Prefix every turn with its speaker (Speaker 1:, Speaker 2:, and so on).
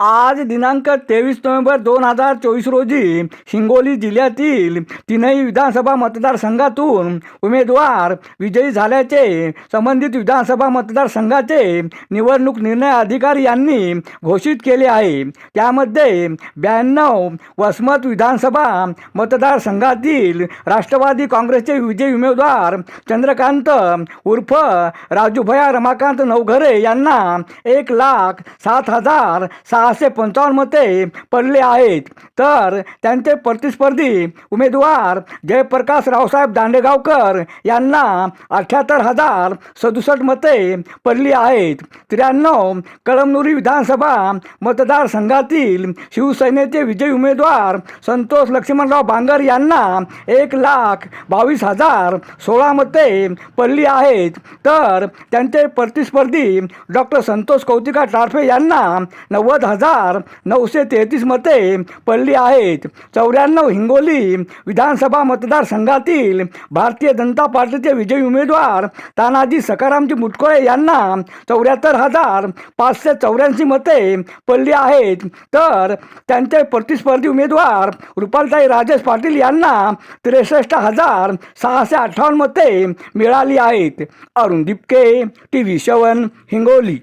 Speaker 1: आज दिनांक तेवीस नोव्हेंबर दोन हजार चोवीस रोजी हिंगोली जिल्ह्यातील तीनही विधानसभा मतदारसंघातून उमेदवार विजयी झाल्याचे संबंधित विधानसभा मतदारसंघाचे निवडणूक निर्णय अधिकारी यांनी घोषित केले आहे. त्यामध्ये ब्याण्णव वसमत विधानसभा मतदारसंघातील राष्ट्रवादी काँग्रेसचे विजयी उमेदवार चंद्रकांत उर्फ राजूभया रमाकांत नवघरे यांना एक लाख सात हजार सात सहाशे पंचावन्न मते पडले आहेत. तर त्यांचे प्रतिस्पर्धी उमेदवार जयप्रकाश रावसाहेब दांडेगावकर यांना अठ्ठ्याहत्तर हजार सदुसष्ट मते पडली आहेत. त्र्याण्णव कळमनुरी विधानसभा मतदारसंघातील शिवसेनेचे विजयी उमेदवार संतोष लक्ष्मणराव बांगर यांना एक लाख बावीस हजार सोळा मते पडली आहेत. तर त्यांचे प्रतिस्पर्धी डॉक्टर संतोष कौतिका टारफे यांना नव्वद हजार हजार नऊशे तेहतीस मते पडली आहेत. चौऱ्याण्णव हिंगोली विधानसभा मतदारसंघातील भारतीय जनता पार्टीचे विजयी उमेदवार तानाजी सकारामजी मुटकोळे यांना चौऱ्याहत्तर हजार पाचशे चौऱ्याऐंशी मते पडली आहेत. तर त्यांचे प्रतिस्पर्धी उमेदवार रुपालताई राजेश पाटील यांना त्रेसष्ट हजार सहाशे अठ्ठावन्न मते मिळाली आहेत. Arun Dipake T V seven Hingoli.